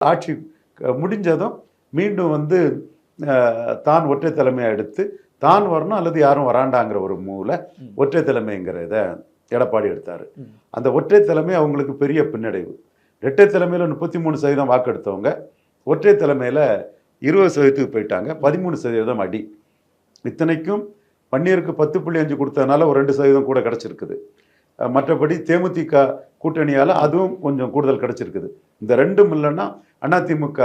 ஆட்சி முடிஞ்சதும் மீண்டும் வந்து தான் ஒற்றை தலைமையை எடுத்து தான் வரணும் அல்லது யாரும் வராண்டாங்கிற ஒரு மூல ம். ஒற்றை தலைமைங்கிற இதை எடப்பாடி எடுத்தார். அந்த ஒற்றை தலைமை அவங்களுக்கு பெரிய பின்னடைவு இரட்டை தலைமையில் முப்பத்தி மூணு சதவீதம் வாக்கு எடுத்தவங்க ஒற்றை தலைமையில் இருபது சதவீதத்துக்கு போயிட்டாங்க பதிமூணு சதவீதம் அடி இத்தனைக்கும் பன்னீருக்கு பத்து புள்ளி அஞ்சு கொடுத்ததுனால ஒரு ரெண்டு சதவீதம் கூட கிடச்சிருக்குது மற்றபடி தேமுதிக கூட்டணியால் அதுவும் கொஞ்சம் கூடுதல் கிடச்சிருக்குது. இந்த ரெண்டும் இல்லைன்னா அதிமுக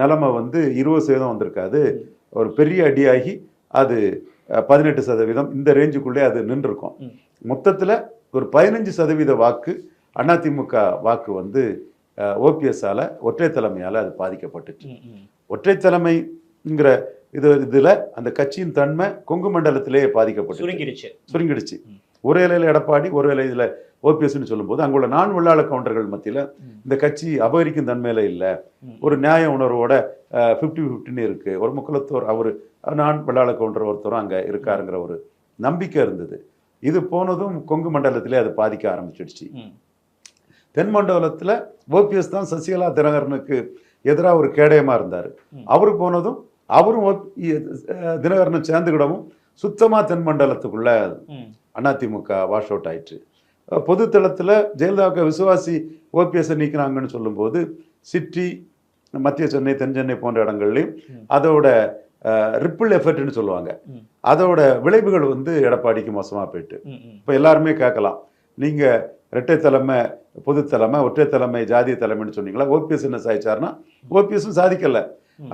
நிலைமை வந்து இருபது சதவீதம் வந்திருக்காது. ஒரு பெரிய அடியாகி அது பதினெட்டு சதவீதம். இந்த ரேஞ்சுக்குள்ளே அது நின்றுருக்கும். மொத்தத்தில் ஒரு பதினஞ்சு சதவீத வாக்கு அதிமுக வாக்கு வந்து ஓபிஎஸ்ஸால் ஒற்றை தலைமையால் அது பாதிக்கப்பட்டுச்சு. ஒற்றை தலைமைங்கிற இது இதில் அந்த கட்சியின் தன்மை கொங்கு மண்டலத்திலேயே பாதிக்கப்பட்டு சுருங்கிடுச்சு. ம். ஒரு இலையில் எடப்பாடி ஒரு இலையில் ஓபிஎஸ்ன்னு சொல்லும்போது அங்குள்ள நான் உள்ளாள கவுண்டர்கள் மத்தியில். இந்த கட்சி அபகரிக்கும் தன்மையில இல்லை. ஒரு நியாய உணர்வோட ஃபிஃப்டி ஃபிஃப்டின்னு இருக்கு ஒரு முக்குலத்தோர் அவர் நான் வெள்ளாள கவுண்டர் ஒருத்தரும் அங்கே இருக்காருங்கிற ஒரு நம்பிக்கை இருந்தது இது போனதும் கொங்கு மண்டலத்திலே அது பாதிக்க ஆரம்பிச்சிடுச்சு. தென் மண்டலத்தில் ஓபிஎஸ் தான் சசிகலா தினகரனுக்கு எதிராக ஒரு கேடயமாக இருந்தார். அவரு போனதும் அவரும் தினகரனும் சேர்ந்துக்கிடவும் சுத்தமாக தென் மண்டலத்துக்குள்ள. அதிமுக வாஷ் அவுட் ஆயிடுச்சு அஹ் பொதுத்தளத்தில் ஜெயலலிதாவுக்கு விசுவாசி ஓபிஎஸ்ஸை நீக்கினாங்கன்னு சொல்லும்போது சிட்டி மத்திய சென்னை தென் சென்னை போன்ற இடங்கள்லையும். அதோட ரிப்பிள் எஃபெக்ட்னு சொல்லுவாங்க. அதோட விளைவுகள் வந்து எடப்பாடிக்கு மோசமாக போயிட்டு. இப்போ எல்லாருமே கேட்கலாம் நீங்கள் இரட்டை தலைமை பொது தலைமை ஒற்றை தலைமை ஜாதிய தலைமைன்னு சொன்னீங்களா ஓபிஎஸ் என்ன சாதிச்சாருன்னா ஓபிஎஸும் சாதிக்கல.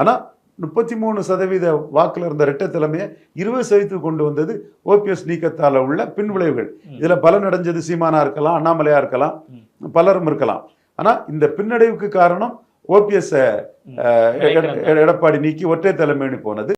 ஆனால் முப்பத்தி மூணு சதவீத வாக்குல இருந்த இரட்டை தலைமையை இருபது சதவீதத்துக்கு கொண்டு வந்தது ஓபிஎஸ் நீக்கத்தால உள்ள பின் விளைவுகள். இதுல பலன் அடைஞ்சது சீமானா இருக்கலாம் அண்ணாமலையா இருக்கலாம். பலரும் இருக்கலாம் ஆனா இந்த பின்னடைவுக்கு காரணம் ஓபிஎஸ். எடப்பாடி நீக்கி ஒற்றை தலைமைன்னு போனது